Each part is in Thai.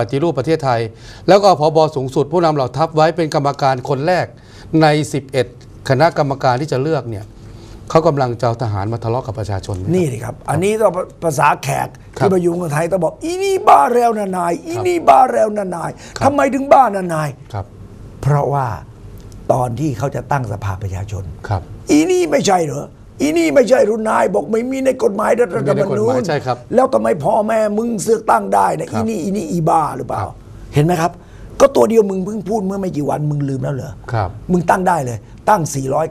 ปฏิรูปประเทศไทย แล้วก็พบสูงสุด ผู้นำเหล่าทัพไว้เป็นกรรมการคนแรกใน 11 คณะกรรมการที่จะเลือกเนี่ยเขากำลังจะเอาทหารมาทะเลาะกับประชาชนไหมนี่เลยครับ อันนี้ต้องภาษาแขกครับที่มาอยู่เมืองไทยต้องบอกอีนี่บ้าแล้วนานาย อีนี่บ้าแล้วนานายครับทำไมถึงบ้านานายครับ เพราะว่าตอนที่เขาจะตั้งสภาประชาชนครับ อีนี่ไม่ใช่เหรอ อีนี่ไม่ใช่รุ่นนายบอกไม่มีในกฎหมายรัฐธรรมนูไม่มีในกฎหญมายใช่ครับ แล้วทำไมพ่อแม่มึงเสือกตั้งได้นะครัอีบนี่อีนี่อีบ้าหรือเปล่าครับเห็นไหมครับ ก็ตัวเดียวมึงเพิ่งพูดเมื่อไม่กี่วันมึงลืมแล้วเหรอครับ มึงตั้งได้เลย ตั้ง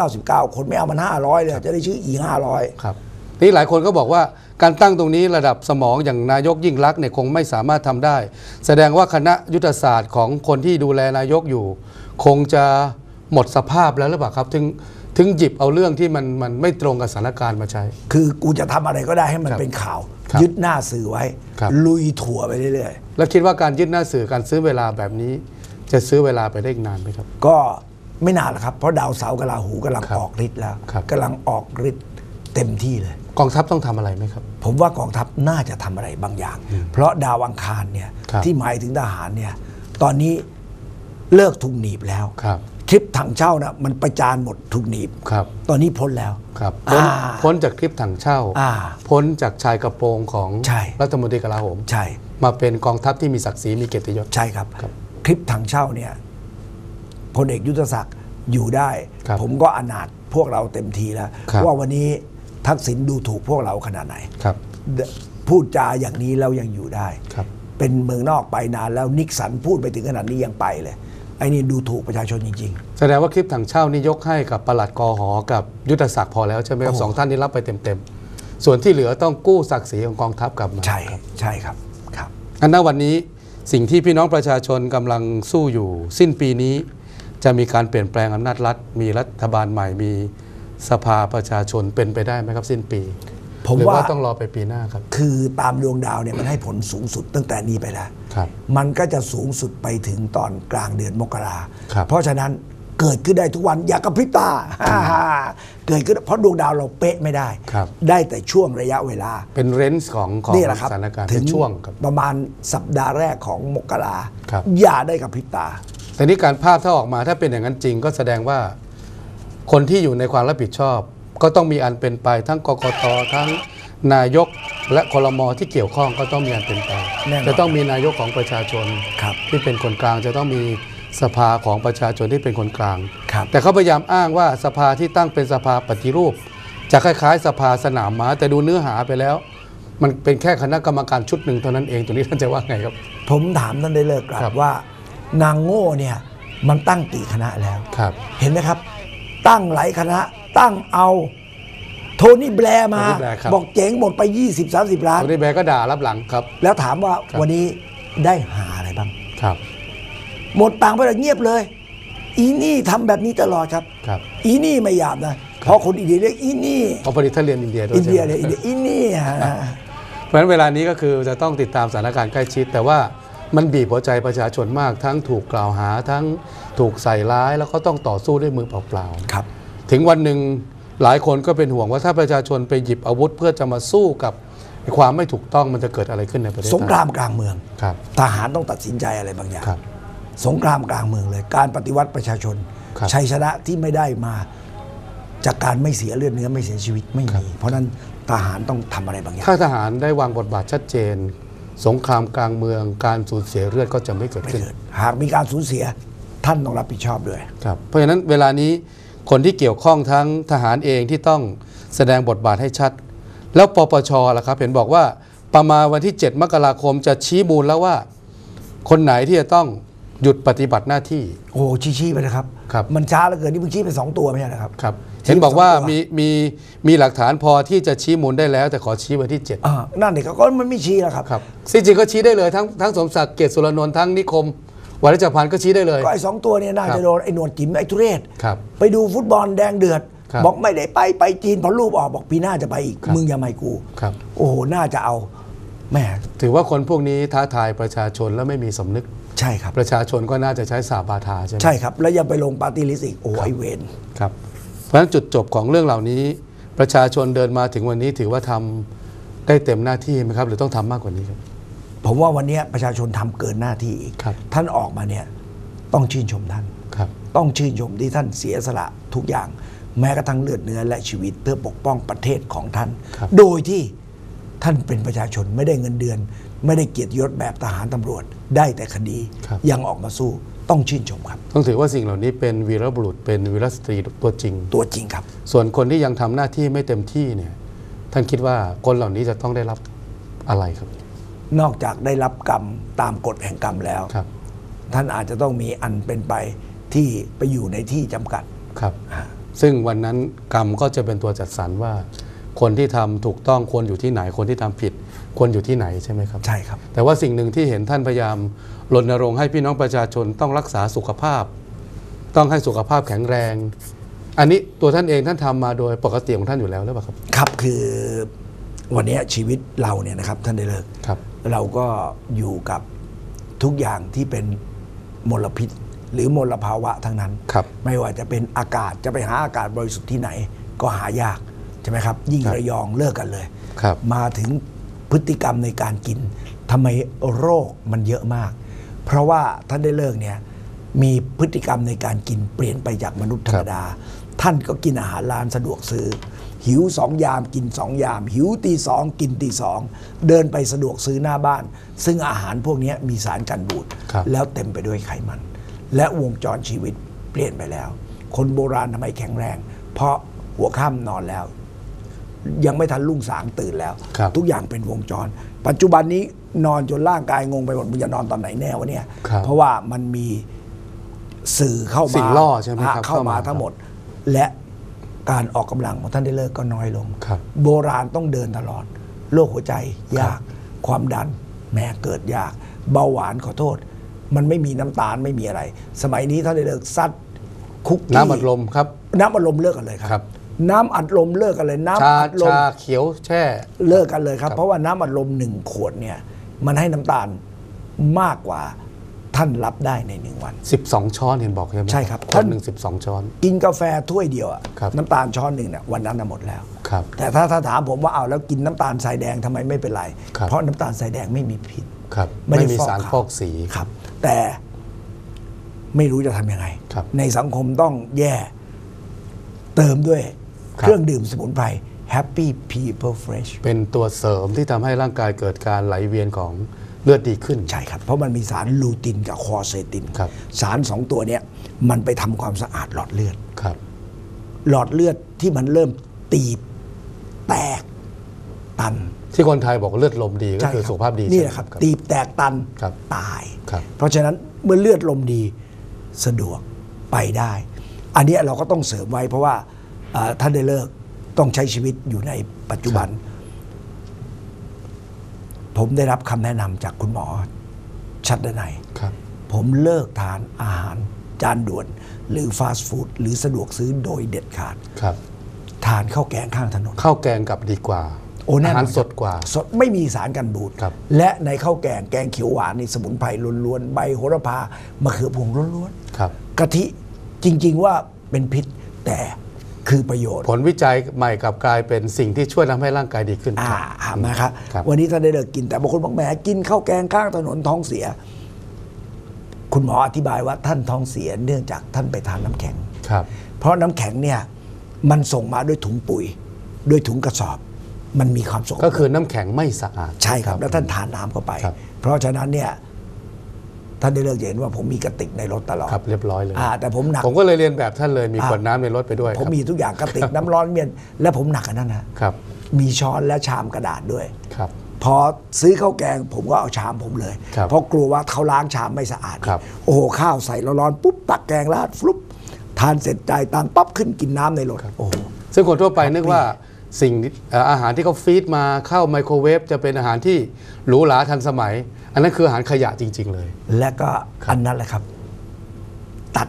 499 คนไม่เอามัน500 เลย จะได้ชื่ออี500ครับนี่หลายคนก็บอกว่าการตั้งตรงนี้ระดับสมองอย่างนายกยิ่งรักษณ์เนี่ยคงไม่สามารถทำได้ แสดงว่าคณะยุทธศาสตร์ของคนที่ดูแลนายกอยู่ คงจะหมดสภาพแล้วหรือเปล่าครับ ถึง ถึงหยิบเอาเรื่องที่มันมันไม่ตรงกับสถานการณ์มาใช้ คือกูจะทำอะไรก็ได้ให้มันครับเป็นข่าว ครับยึดหน้าสื่อไว้ ครับ ลุยถั่วไปเรื่อยแล้วคิดว่าการยึดหน้าสื่อการซื้อเวลาแบบนี้ จะซื้อเวลาไปได้อีกนานไหมครับ ๆ ก็ไม่นานหรอกครับ เพราะดาวเสาร์กบลาหูกำลังครับออกฤทธิ์แล้วครับ กำลังออกฤทธิ์เต็มที่เลย กองทัพต้องทำอะไรไหมครับ ผมว่ากองทัพน่าจะทำอะไรบางอย่าง เพราะดาวอังคารเนี่ยครับ ที่หมายถึงทหารเนี่ยตอนนี้เลิกทุกหนีบแล้ว ครับ คลิปถังเช่านะมันประจานหมดทุกหนีบ ครับตอนนี้พ้นแล้ว ครับพ้นอ่า พ้นจากคลิปถังเช่า อ่า พ้นจากชายกระโปรงของใช่ รัฐมนตรีกลาโหม ใช่ มาเป็นกองทัพที่มีศักดิ์ศรีมีเกียรติยศ ใช่ครับ ครับคลิปถังเช่าเนี่ยพลเอกยุทธศักดิ์อยู่ได้ ครับผมก็อนาถพวกเราเต็มทีแล้ว ครับ ว่าวันนี้ทักษิณดูถูกพวกเราขนาดไหน ครับ พูดจาอย่างนี้แล้วยังอยู่ได้ ครับ เป็นเมืองนอกไปนานแล้วนิกสันพูดไปถึงขนาดนี้ยังไปเลย ไอ้นี่ดูถูกประชาชนจริง แสดงว่าคลิปถังเช่านี่ยกให้กับปลัดกอหอ กับยุทธศักดิ์พอแล้วใช่ไหมครับโอ้สองท่านนี้รับไปเต็มๆ ส่วนที่เหลือต้องกู้ศักดิ์ศรีของกองทัพกลับมาๆ ใช่ใช่ครับครับอันณวันนี้สิ่งที่พี่น้องประชาชนกำลังสู้อยู่ สิ้นปีนี้ จะมีการเปลี่ยนแปลงอำนาจรัฐ มีรัฐบาลใหม่มีสภาประชาชนเป็นไปได้ไหมครับ สิ้นปีผมหรือว่าว่าต้องรอไปปีหน้าครับ คือตามดวงดาวเนี่ยมันให้ผลสูงสุดตั้งแต่นี้ไปแล้วครับ มันก็จะสูงสุดไปถึงตอนกลางเดือนมกราครับ เพราะฉะนั้นเกิดขึ้นได้ทุกวันอย่ากระพริบตาเกิดขึ้นเพราะดวงดาวเราเป๊ะไม่ได้ ครับ ได้แต่ช่วงระยะเวลา เป็นเรนจ์ของของนี่แหละครับสถานการณ์ถึเป็นงช่วงครับ ประมาณสัปดาห์แรกของมกราครับ อย่าได้กระพริบตา แต่นี่การภาพถ้าออกมาถ้าเป็นอย่างนั้นจริงก็แสดงว่า คนที่อยู่ในความรับผิดชอบ ก็ต้องมีอันเป็นไปทั้งกกตทั้ง นายกและคลมที่เกี่ยวข้องก็ต้องมีอันเป็นไปแน่นอน จะต้องมีนายกของประชาชนครับ ที่เป็นคนกลางจะต้องมีสภาของประชาชนที่เป็นคนกลาง ครับ แต่เขาพยายามอ้างว่าสภาที่ตั้งเป็นสภาปฏิรูป จะคล้ายๆ สภาสนามม้าแต่ดูเนื้อหาไปแล้ว มันเป็นแค่คณะกรรมการชุดหนึ่งเท่านั้นเองตรงนี้ท่านจะว่าไงครับ ผมถามท่านได้เลิกกลัครับบว่านางโง่เนี่ยมันตั้งกี่คณะแล้ว ครับ เห็นไหมครับ ตั้งหลายคณะตั้งเอา โทนี่แบร์มา โทนี่แบร์ครับ บอกเจ๋งหมดไป 20-30 ล้านตรงนี้แบร์ก็ด่ารับหลังครับ แล้วถามว่าครับ วันนี้ได้หาอะไรบ้าง ครับหมดตังค์ไปแล้วเงียบเลย อีนี่ทำแบบนี้ตลอดครับ ครับอีนี่ไม่หยาบนะ เพราะคนอินเดียเรียกอีนี่ เพราะพอดีท่านเรียนอินเดียด้วยอินเดียใช่ไหมเลยอินเดียอีนี่ฮะ เพราะฉะนั้นเวลานี้ก็คือจะต้องติดตามสถานการณ์ใกล้ชิด แต่ว่ามันบีบหัวใจประชาชนมาก ทั้งถูกกล่าวหาทั้งถูกใส่ร้ายแล้วก็ต้องต่อสู้ด้วยมือเปล่าครับ ๆ ถึงวันหนึ่ง หลายคนก็เป็นห่วงว่าถ้าประชาชนไปหยิบอาวุธ เพื่อจะมาสู้กับความไม่ถูกต้องมันจะเกิดอะไรขึ้นในประเทศสงคไทรายมกลางเมืองครับทหารต้องตัดสินใจอะไรบางอย่างครับสงครามกลางเมืองเลย การปฏิวัติประชาชนครับชัยชนะที่ไม่ได้มาจากการไม่เสียเลือดเนื้อไม่เสียชีวิตไม่ครัมีบเพราะฉะนั้นทหารต้องทำอะไรบางอย่าง ถ้าทหารได้วางบทบาทชัดเจน สงครามกลางเมือง การสูญเสียเลือดก็จะไม่เกิดไม่ขึ้นเกิดหากมีการสูญเสียท่านต้องรับผิดชอบด้วยครับเพราะฉะนั้นเวลานี้ คนที่เกี่ยวข้องทั้งทหารเองที่ต้องแสดงบทบาทให้ชัด แล้วปปชล่ะครับ เห็นบอกว่าประมาณวันที่ 7 มกราคมจะชี้มูลแล้วว่า คนไหนที่จะต้องหยุดปฏิบัติหน้าที่ โอ้โหชี้ๆไปนะครับ ครับ มันช้าเหลือเกินนี่เพิ่งชี้ไปสองตัวไม่ใช่เหรอครับ ครับชี้เห็นบอกว่าสองตัวมีมีมีหลักฐานพอที่จะชี้มูลได้แล้ว แต่ขอชี้วันที่7อ่านั่นเด็กก็มันไม่ชี้แล้วครับ ครับซึ่งจริงก็ชี้ได้เลยทั้งทั้งสมศักดิ์เกศสุรนนท์ทั้งนิคม วัชพันธ์ก็ชี้ได้เลย ก็ไอ้สองตัวเนี่ยน่าครัจะบโดนไอ้หนวดจิ๋มไอ้ทุเรศครับไปดูฟุตบอลแดงเดือด ครับบอกไม่ได้ไปไปจีนพอรูปออกบอกปีหน้าจะไปอีกครับมึงอย่าไม่กูครับ โอ้โหน่าจะเอาแหม่ถือว่าคนพวกนี้ท้าทายประชาชนแล้วไม่มีสำนึก ใช่ครับ ประชาชนก็น่าจะใช้สาบาทาใช่ไหม ใช่ครับ แล้วยังไปลงปาร์ตี้ลิสต์อีกโอ้ครับไอเวนครับเพราะฉะนั้นจุดจบของเรื่องเหล่านี้ ประชาชนเดินมาถึงวันนี้ถือว่าทำได้เต็มหน้าที่ไหมครับ หรือต้องทำมากกว่านี้ครับ ผมว่าวันนี้ประชาชนทำเกินหน้าที่อีกครับท่านออกมาเนี่ยต้องชื่นชมท่านครับต้องชื่นชมที่ท่านเสียสละทุกอย่างแม้กระทั่งเลือดเนื้อและชีวิตเพื่อปกป้องประเทศของท่านครับโดยที่ท่านเป็นประชาชนไม่ได้เงินเดือน ไม่ได้เกียรติยศแบบทหารตำรวจได้แต่คดีครับยังออกมาสู้ต้องชื่นชมครับ ต้องถือว่าสิ่งเหล่านี้เป็นวีรบุรุษเป็นวีรสตรีตัวจริง ตัวจริงครับ ส่วนคนที่ยังทำหน้าที่ไม่เต็มที่เนี่ยท่านคิดว่าคนเหล่านี้จะต้องได้รับอะไรครับ นอกจากได้รับกรรมตามกฎแห่งกรรมแล้ว ครับ ท่านอาจจะต้องมีอันเป็นไปที่ไปอยู่ในที่จำกัด ครับ ซึ่งวันนั้นกรรมก็จะเป็นตัวจัดสรรว่า คนที่ทำถูกต้องควรอยู่ที่ไหน คนที่ทำผิดควรอยู่ที่ไหนใช่ไหมครับ ใช่ครับ แต่ว่าสิ่งหนึ่งที่เห็นท่านพยายามรณรงค์ให้พี่น้องประชาชนต้องรักษาสุขภาพ ต้องให้สุขภาพแข็งแรง อันนี้ตัวท่านเองท่านทำมาโดยปกติของท่านอยู่แล้วหรือเปล่าครับ ครับคือวันนี้ชีวิตเราเนี่ยนะครับท่านได้เลิก ครับ เราก็อยู่กับทุกอย่างที่เป็นมลพิษ หรือมลภาวะทั้งนั้นครับไม่ว่าจะเป็นอากาศจะไปหาอากาศบริสุทธิ์ที่ไหน ก็หายากใช่ไหมครับ ยิ่งครับระยองเลิกกันเลยครับมาถึงพฤติกรรมในการกินทำไมโรคมันเยอะมาก เพราะว่าท่านได้เลิกเนี่ยมีพฤติกรรมในการกินเปลี่ยนไปจากมนุษย์ธรรมดา ท่านก็กินอาหารร้านสะดวกซื้อ หิวสองยามกินสองยาม หิวตีสองกินตีสองเดินไปสะดวกซื้อหน้าบ้าน ซึ่งอาหารพวกนี้มีสารกันบูดครับแล้วเต็มไปด้วยไขมัน และวงจรชีวิตเปลี่ยนไปแล้ว คนโบราณทำไมแข็งแรง เพราะหัวค่ำนอนแล้ว ยังไม่ทันรุ่งสางตื่นแล้วครับทุกอย่างเป็นวงจร ปัจจุบันนี้นอนจนร่างกายงงไปหมดมึงจะนอนตอนไหนแน่วะเนี่ยครับเพราะว่ามันมีสื่อเข้ามาสิ่งล่อใช่ไหมครับเข้ามาเข้ามาทั้งหมด และ การออกกำลังของท่านได้เลิกก็น้อยลงครับโบราณต้องเดินตลอด โรคหัวใจยาก ความดันแม่เกิดยาก เบาหวานขอโทษ มันไม่มีน้ำตาลไม่มีอะไร สมัยนี้ท่านได้เลิกซัดคุกกี้น้ำอัดลมครับ น้ำอัดลมเลิกกันเลยคครัรับ น้ำอัดลมเลิกกันเลยชาน้ำอัดลมชาเขียวแช่เลิกกันเลยครับครับ เพราะว่าน้ำอัดลมหนึ่งขวดเนี่ย มันให้น้ำตาลมากกว่า ท่านรับได้ในหนึ่งวัน 12 ช้อนเห็นบอกใช่ไหมใช่ครับคท่านนหนึ่งสิบสองช้อน กินกาแฟถ้วยเดียวอะครับน้ำตาลช้อนหนึ่งเนี่ยวันนั้นน่ะหมดแล้ว ครับ แต่ถ้าถ้าถามผมว่าเอาแล้วกินน้ำตาลทรายแดงทำไมไม่เป็นไร ครับ เพราะน้ำตาลทรายแดงไม่มีพิษ ครับ ไม่ได้ไม่มีฟอกสารขาว ฟอกสี ครับ แต่ไม่รู้จะทำยังไง ครับในสังคมต้องแย่เติมด้วยครับ เครื่องดื่มสมุนไพร Happy People Fresh เป็นตัวเสริมที่ทำให้ร่างกายเกิดการไหลเวียนของ เลือดดีขึ้น ใช่ครับ เพราะมันมีสารลูตินกับคอเซติน ครับ สารสองตัวเนี้ยมันไปทำความสะอาดหลอดเลือด ครับ หลอดเลือดที่มันเริ่มตีบแตกตันที่คนไทยบอกเลือดลมดีก็คือใช่สุขภาพดีนี่ใช่แหไหมละครับตีบแตกตันครับตาย ครับ เพราะฉะนั้นเมื่อเลือดลมดีสะดวกไปได้ อันเนี้ยเราก็ต้องเสริมไว้เพราะว่าเอ่อท่านได้เลิกต้องใช้ชีวิตอยู่ในปัจจุบัน ผมได้รับคำแนะนำจากคุณหมอชัดดนัยครับผมเลิกทานอาหารจานด่วน หรือฟาสต์ฟู้ดหรือสะดวกซื้อโดยเด็ดขาดครับ ทานข้าวแกงข้างถนนข้าวแกงกับดีกว่าโอ้แน่นอนอาหารสดกว่าสดไม่มีสารกันบูดครับและในข้าวแกงแกงเขียวหวานนี่สมุนไพรล้วนๆใบโหระพามะเขือพวงล้วนครับๆกะทิจริง ๆว่าเป็นพิษแต่ คือประโยชน์ ผลวิจัยใหม่กลับกลายเป็นสิ่งที่ช่วยทำให้ร่างกายดีขึ้นอ่าครับนะครับครับวันนี้ท่านได้เลิกกินแต่บางคนบอกแหมกินข้าวแกงข้างถนนท้องเสีย คุณหมออธิบายว่าท่านท้องเสียเนื่องจากท่านไปทานน้ำแข็ง ครับ เพราะน้ำแข็งเนี่ยมันส่งมาด้วยถุงปุ๋ย ด้วยถุงกระสอบ มันมีความสกปรก็คือน้ำแข็งไม่สะอาด ใช่ครับ แล้วท่านทานน้ำเข้าไป ครับ เพราะฉะนั้นเนี่ย ท่านได้เลิกเห็นว่าผมมีกระติกในรถตลอดครับเรียบร้อยเลยอ่าแต่ผมหนัก ผมก็เลยเรียนแบบท่านเลยมีอ่าขวดน้ำในรถไปด้วย ผมครับมีทุกอย่างกระติกน้ำร้อนเมียนและผมหนักอันนั้นนะครับ มีช้อนและชามกระดาษด้วยครับพอซื้อข้าวแกงผมก็เอาชามผมเลยครับเพราะกลัวว่าเขาล้างชามไม่สะอาดครับโอ้โห ข้าวใส่ร้อนๆปุ๊บตักแกงราดฟลุปทานเสร็จจ่ายตังค์ปั๊บขึ้นกินน้ำในรถโอ้โหซึ่งคนทั่วไปนึกว่าสิ่งที่เอ่ออาหารที่เขาฟีดมาเข้าไมโครเวฟจะเป็นอาหารที่หรูหราทันสมัย อันนั้นคืออาหารขยะจริง ๆ เลย และก็อันนั้นแหละครับ ตัด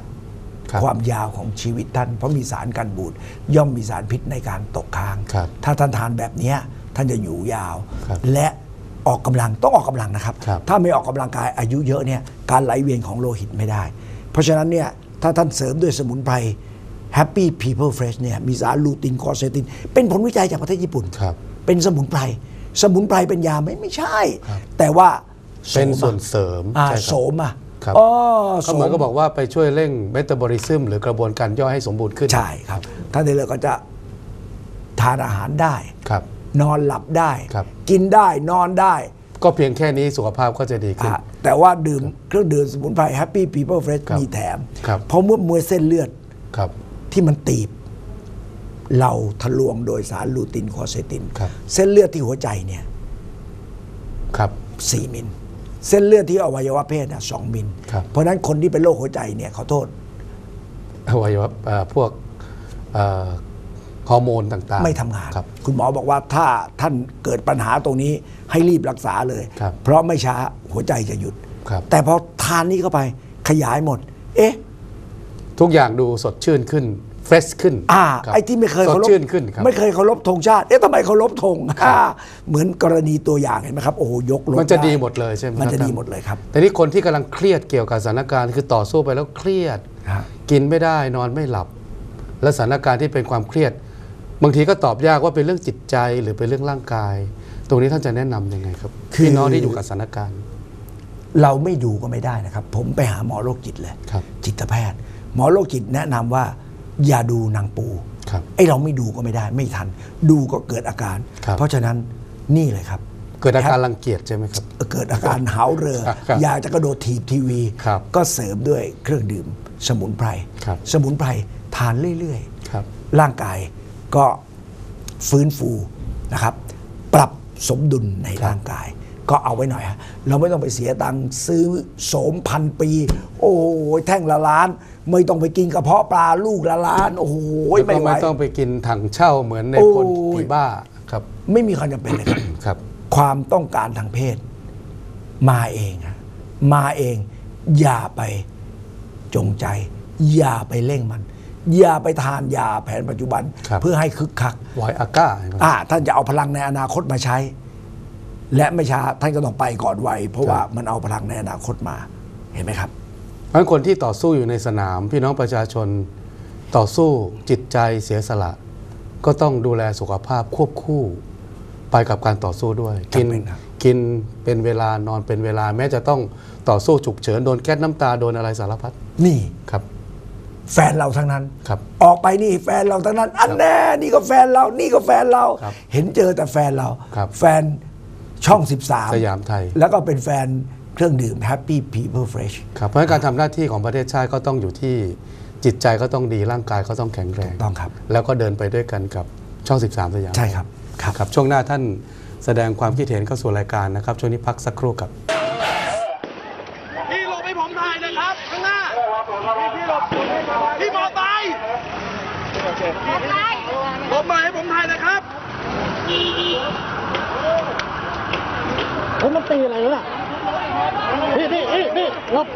ครับความยาวของชีวิตท่าน เพราะมีสารกันบูดย่อมมีสารพิษในการตกค้างครับถ้าท่านทานแบบเนี้ยท่านจะอยู่ยาวครับและออกกำลังต้องออกกำลังนะครับครับ ถ้าไม่ออกกำลังกายอายุเยอะเนี่ยการไหลเวียนของโลหิตไม่ได้ เพราะฉะนั้นเนี่ยถ้าท่านเสริมด้วยสมุนไพร Happy People Fresh เนี่ยมีสารลูตินคอเซติน เป็นผลวิจัยจากประเทศญี่ปุ่นครับเป็นสมุนไพร สมุนไพรเป็นยาไหมไม่ใช่ แต่ว่า เป็นส่วนเสริมอ่าใช่โสครับ มอะครับ อ๋อเขาเหมือนโสก็บอกว่าไปช่วยเร่งเมตาบอลิซึมหรือกระบวนการย่อยให้สมบูรณ์ขึ้นใช่ครับท่านได้เลยก็จะทานอาหารได้ ครับ นอนหลับได้ ครับ กินได้นอนได้ก็เพียงแค่นี้สุขภาพก็จะดีขึ้น อะแต่ว่าดื่มเครื่องดื่มสมุนไพร Happy People Fresh ครับมีแถม ครับ เพราะเมื่อมวยเส้นเลือดครับ ที่มันตีบ เราทะลวงโดยสารลูตินคอเซติน ครับ เส้นเลือดที่หัวใจเนี่ยครับ สี่มิล เส้นเลือดที่อวัยวะเพศน่ะสองมิล ครับ เพราะฉะนั้นคนที่เป็นโรคหัวใจเนี่ยขอโทษ อวัยวะเอ่อพวกเอ่อฮอร์โมนต่างๆไม่ทำงานครับคุณหมอบอกว่าถ้าท่านเกิดปัญหาตรงนี้ให้รีบรักษาเลย ครับเพราะไม่ช้าหัวใจจะหยุด ครับ แต่พอทานนี้เข้าไปขยายหมด เอ๊ะ ทุกอย่างดูสดชื่นขึ้น เฟรชขึ้นอ่าครับไอ้ที่ไม่เคยสดเคารพชื่นขึ้นครับไม่เคยเคารพธงชาติเอ๊ะทำไมเคารพธงอ่าเหมือนกรณีตัวอย่างเห็นไหมครับโอ้โหยกรถมันจะไดีหมดเลยใช่ไหมมันจะครับดีหมดเลยครับแต่นี่คนที่กำลังเครียดเกี่ยวกับสถานการณ์คือต่อสู้ไปแล้วเครียดฮะกินไม่ได้นอนไม่หลับ และสถานการณ์ที่เป็นความเครียด บางทีก็ตอบยากว่าเป็นเรื่องจิตใจหรือเป็นเรื่องร่างกาย ตรงนี้ท่านจะแนะนำยังไงครับคือพี่น้องที่อยู่กับสถานการณ์ เราไม่ดูก็ไม่ได้นะครับ ผมไปหาหมอโรคจิตเลยครับจิตแพทย์ หมอโรคจิตแนะนำว่า อย่าดูนางปูครับไอ้เราไม่ดูก็ไม่ได้ไม่ทัน ดูก็เกิดอาการครับเพราะฉะนั้นนี่เลยครับ เกิดอาการรังเกียจใช่ไหมครับ เกิดอาการหาวเรือครับอยากจะกระโดดถีบทีวีครับก็เสริมด้วยเครื่องดื่มสมุนไพรครับสมุนไพรทานเรื่อยครับๆร่างกายก็ฟื้นฟูนะครับ ปรับสมดุลในร่างกาย ก็เอาไว้หน่อยฮะเราไม่ต้องไปเสียตังค์ซื้อโสมพันปี โอ้ยแท่งละล้าน ไม่ต้องไปกินกระเพาะปลาลูกละล้าน โอ้โหแล้วไม่ก็ไหวไม่ต้องไปกินถังเช่าเหมือนในพลโอ้ยผีบ้าครับ ไม่มีความจำเป็นเลยครับครับความต้องการทางเพศ มาเองอะมาเอง อย่าไปจงใจ อย่าไปเร่งมันอย่าไปทานยาแผนปัจจุบันครับเพื่อให้คึกคักไวอาก้าใช่ไหมอ่าท่านจะเอาพลังในอนาคตมาใช้ และไม่ช้าท่านก็ต้องไปก่อนวัยเพราะว่ามันเอาพลังในอนาคตมาเห็นไหมครับเพราะฉะนั้นคนที่ต่อสู้อยู่ในสนาม พี่น้องประชาชนต่อสู้จิตใจเสียสละ ก็ต้องดูแลสุขภาพควบคู่ ไปกับการต่อสู้ด้วย กินจำเป็นครับกินเป็นเวลานอนเป็นเวลาแม้จะต้องต่อสู้ฉุกเฉินโดนแก๊สน้ำตาโดนอะไรสารพัดนี่ครับ แฟนเราทั้งนั้นครับออกไปนี่แฟนเราทั้งนั้น อันแน่นี่ก็แฟนเรานี่ก็แฟนเราครับเห็นเจอแต่แฟนเราครับแฟน ช่อง 13 สยามไทย แล้วก็เป็นแฟนเครื่องดื่ม Happy People Fresh ครับเพราะฉะนั้นการทำหน้าที่ของประเทศชาติก็ต้องอยู่ที่จิตใจก็ต้องดีร่างกายก็ต้องแข็งแรง ต้องครับ แล้วก็เดินไปด้วยกันกับช่อง 13 สยามใช่ครับครับ ครับ ช่วงหน้าท่านแสดงความคิดเห็นเข้าสู่รายการนะครับ ช่วงนี้พักสักครู่ครับ พี่หลบให้ผมถ่ายเลยครับ ข้างหน้า พี่พี่หลบพี่มอไซค์หลบมาให้ผมถ่ายเลยครับ เฮ้ยมันตีอะไรแล้วล่ะนี่นี่นี่นี่หลบ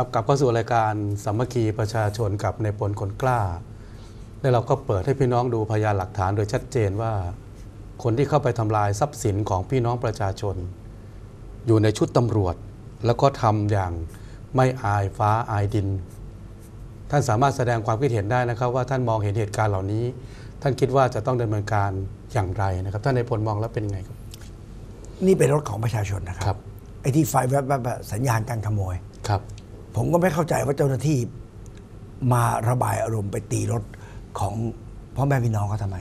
ครับกลับเข้าสู่รายการสามัคคีประชาชนกับในพลคนกล้า และเราก็เปิดให้พี่น้องดูพยานหลักฐานโดยชัดเจนว่า คนที่เข้าไปทำลายทรัพย์สินของพี่น้องประชาชน อยู่ในชุดตำรวจ แล้วก็ทำอย่างไม่อายฟ้าอายดิน ท่านสามารถแสดงความคิดเห็นได้นะครับ ว่าท่านมองเห็นเหตุการณ์เหล่านี้ ท่านคิดว่าจะต้องดำเนินการอย่างไรนะครับ ท่านในพลมองแล้วเป็นยังไงครับ นี่เป็นรถของประชาชนนะคครัรับไอ้ที่ไฟแวบๆอะสัญญาณการขโมยครับ ผมก็ไม่เข้าใจว่าเจ้าหน้าที่มาระบายอารมณ์ไปตีรถของพ่อแม่พี่น้องเขาทำไม